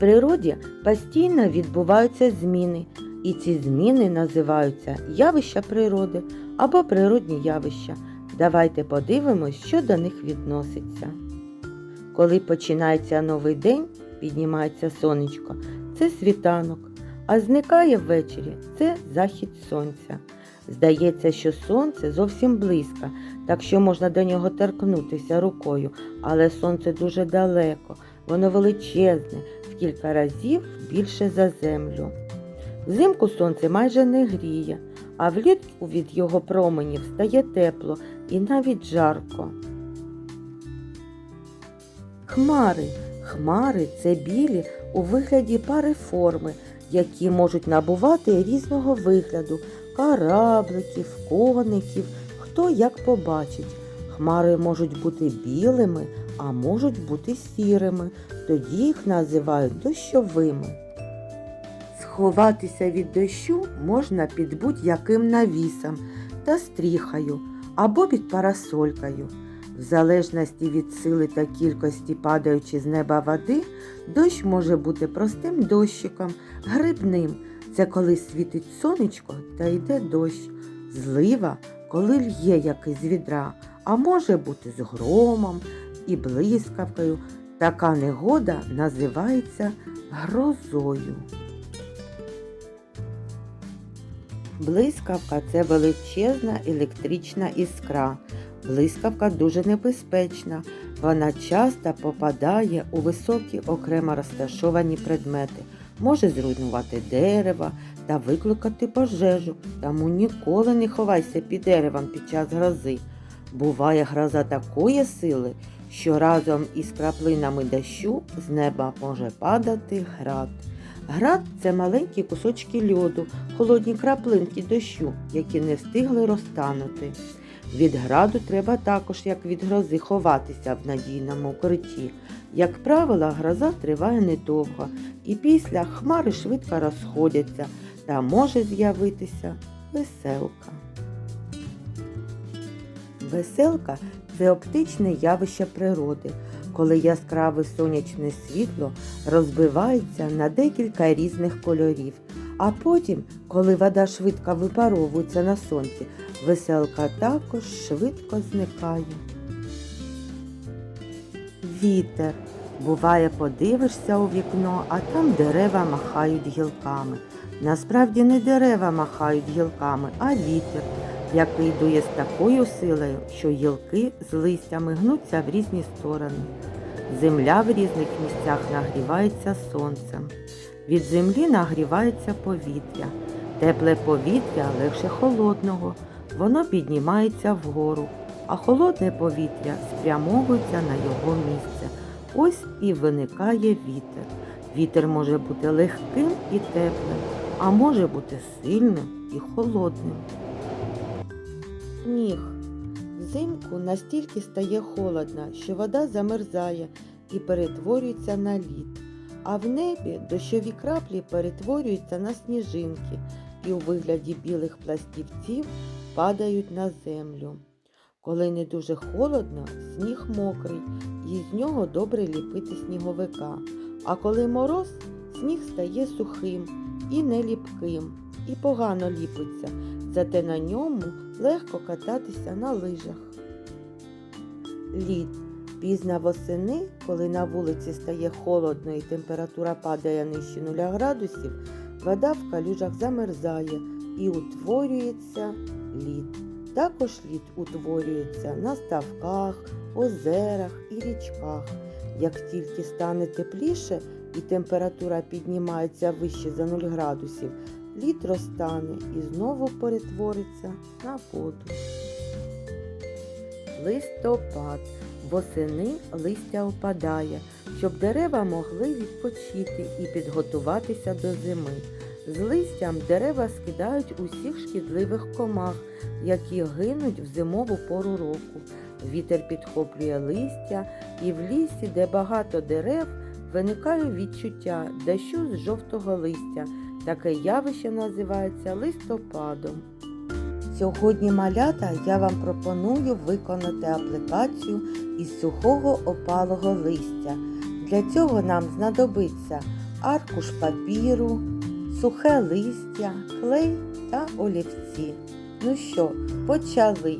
природі постійно відбуваються зміни, і ці зміни називаються явища природи або природні явища. Давайте подивимось, що до них відноситься. Коли починається новий день, піднімається сонечко, це світанок, а зникає ввечері це захід сонця. Здається, що сонце зовсім близько, так що можна до нього торкнутися рукою, але сонце дуже далеко, воно величезне, в кілька разів більше за землю. Взимку сонце майже не гріє, а влітку від його променів стає тепло і навіть жарко. Хмари. Хмари це білі у вигляді пари форми, які можуть набувати різного вигляду корабликів, коників, хто як побачить. Хмари можуть бути білими, а можуть бути сірими, тоді їх називають дощовими. Сховатися від дощу можна під будь-яким навісом та стріхою або під парасолькою. В залежності від сили та кількості падаючи з неба води, дощ може бути простим дощиком, грибним це коли світить сонечко та йде дощ, злива, коли л'є який з відра, а може бути з громом і блискавкою. Така негода називається грозою. Блискавка це величезна електрична іскра. Блискавка дуже небезпечна. Вона часто попадає у високі окремо розташовані предмети, може зруйнувати дерева та викликати пожежу. Тому ніколи не ховайся під деревом під час грози. Буває гроза такої сили, що разом із краплинами дощу з неба може падати град. Град це маленькі кусочки льоду, холодні краплинки дощу, які не встигли розтанути. Від граду треба також, як від грози, ховатися в надійному укритті. Як правило, гроза триває недовго, і після хмари швидко розходяться та може з'явитися веселка. Веселка це оптичне явище природи, коли яскраве сонячне світло розбивається на декілька різних кольорів, а потім, коли вода швидко випаровується на сонці, веселка також швидко зникає. Вітер. Буває, подивишся у вікно, а там дерева махають гілками. Насправді не дерева махають гілками, а вітер, який дує з такою силою, що гілки з листями гнуться в різні сторони. Земля в різних місцях нагрівається сонцем. Від землі нагрівається повітря. Тепле повітря легше холодного. Воно піднімається вгору, а холодне повітря спрямовується на його місце. Ось і виникає вітер. Вітер може бути легким і теплим, а може бути сильним і холодним. Сніг. Взимку настільки стає холодно, що вода замерзає і перетворюється на лід, а в небі дощові краплі перетворюються на сніжинки і у вигляді білих пластівців падають на землю. Коли не дуже холодно, сніг мокрий, і з нього добре ліпити сніговика. А коли мороз, сніг стає сухим і неліпким, і погано ліпиться, зате на ньому легко кататися на лижах. Лід. Пізно восени, коли на вулиці стає холодно і температура падає нижче 0 градусів, вода в калюжах замерзає і утворюється лід. Також лід утворюється на ставках, озерах і річках. Як тільки стане тепліше і температура піднімається вище за 0 градусів, лід розтане і знову перетвориться на воду. Листопад. Восени листя опадає, щоб дерева могли відпочити і підготуватися до зими. З листям дерева скидають усіх шкідливих комах, які гинуть в зимову пору року. Вітер підхоплює листя, і в лісі, де багато дерев, виникає відчуття дощу з жовтого листя. Таке явище називається листопадом. Сьогодні, малята, я вам пропоную виконати аплікацію із сухого опалого листя. Для цього нам знадобиться аркуш папіру, сухе листя, клей та олівці. Ну що, почали.